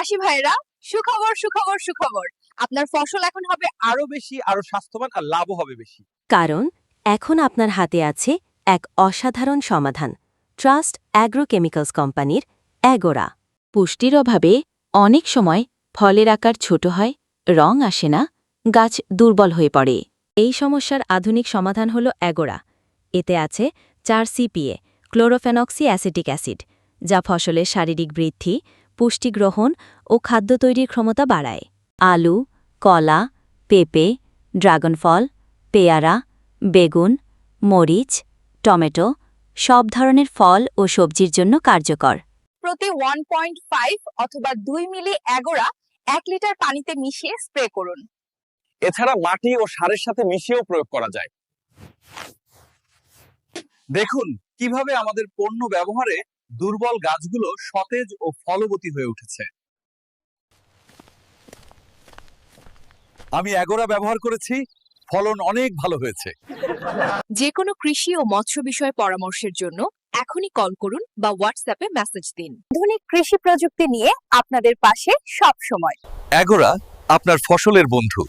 চাষি ভাইরা, সুখবর সুখবর সুখবর। আপনার ফসল এখন হবে আরও বেশি, আরও স্বাস্থ্যবান আর লাভও হবে বেশি। কারণ এখন আপনার হাতে আছে এক অসাধারণ সমাধান, ট্রাস্ট অ্যাগ্রোকেমিক্যালস কোম্পানির অ্যাগোরা। পুষ্টির অভাবে অনেক সময় ফলের আকার ছোট হয়, রং আসে না, গাছ দুর্বল হয়ে পড়ে। এই সমস্যার আধুনিক সমাধান হল অ্যাগোরা। এতে আছে চার সিপিএ, ক্লোরোফেনক্সি অ্যাসিটিক অ্যাসিড, যা ফসলের শারীরিক বৃদ্ধি পুষ্টি গ্রহণ ও খাদ্য তৈরির ক্ষমতা বাড়ায়। আলু কলা পেঁপে ড্রাগন ফল পেয়ারা বেগুন মরিচ টমেটো সব ধরনের ফল ও সবজির জন্য কার্যকর। প্রতি ওয়ান পয়েন্ট ফাইভ অথবা দুই মিলি এগোরা এক লিটার পানিতে মিশিয়ে স্প্রে করুন। এছাড়া মাটি ও সারের সাথে মিশিয়েও প্রয়োগ করা যায়। দেখুন কীভাবে আমাদের পণ্য ব্যবহারে দুর্বল গাছগুলো সতেজ ও ফলবতী হয়ে উঠেছে। আমি এগোরা ব্যবহার করেছি ফলন অনেক ভালো হয়েছে। যে কোনো কৃষি ও মৎস্য বিষয়ে পরামর্শের জন্য এখনই কল করুন বা হোয়াটসঅ্যাপে মেসেজ দিন। আধুনিক কৃষি প্রযুক্তি নিয়ে আপনাদের পাশে সব সময় এগোরা আপনার ফসলের বন্ধু।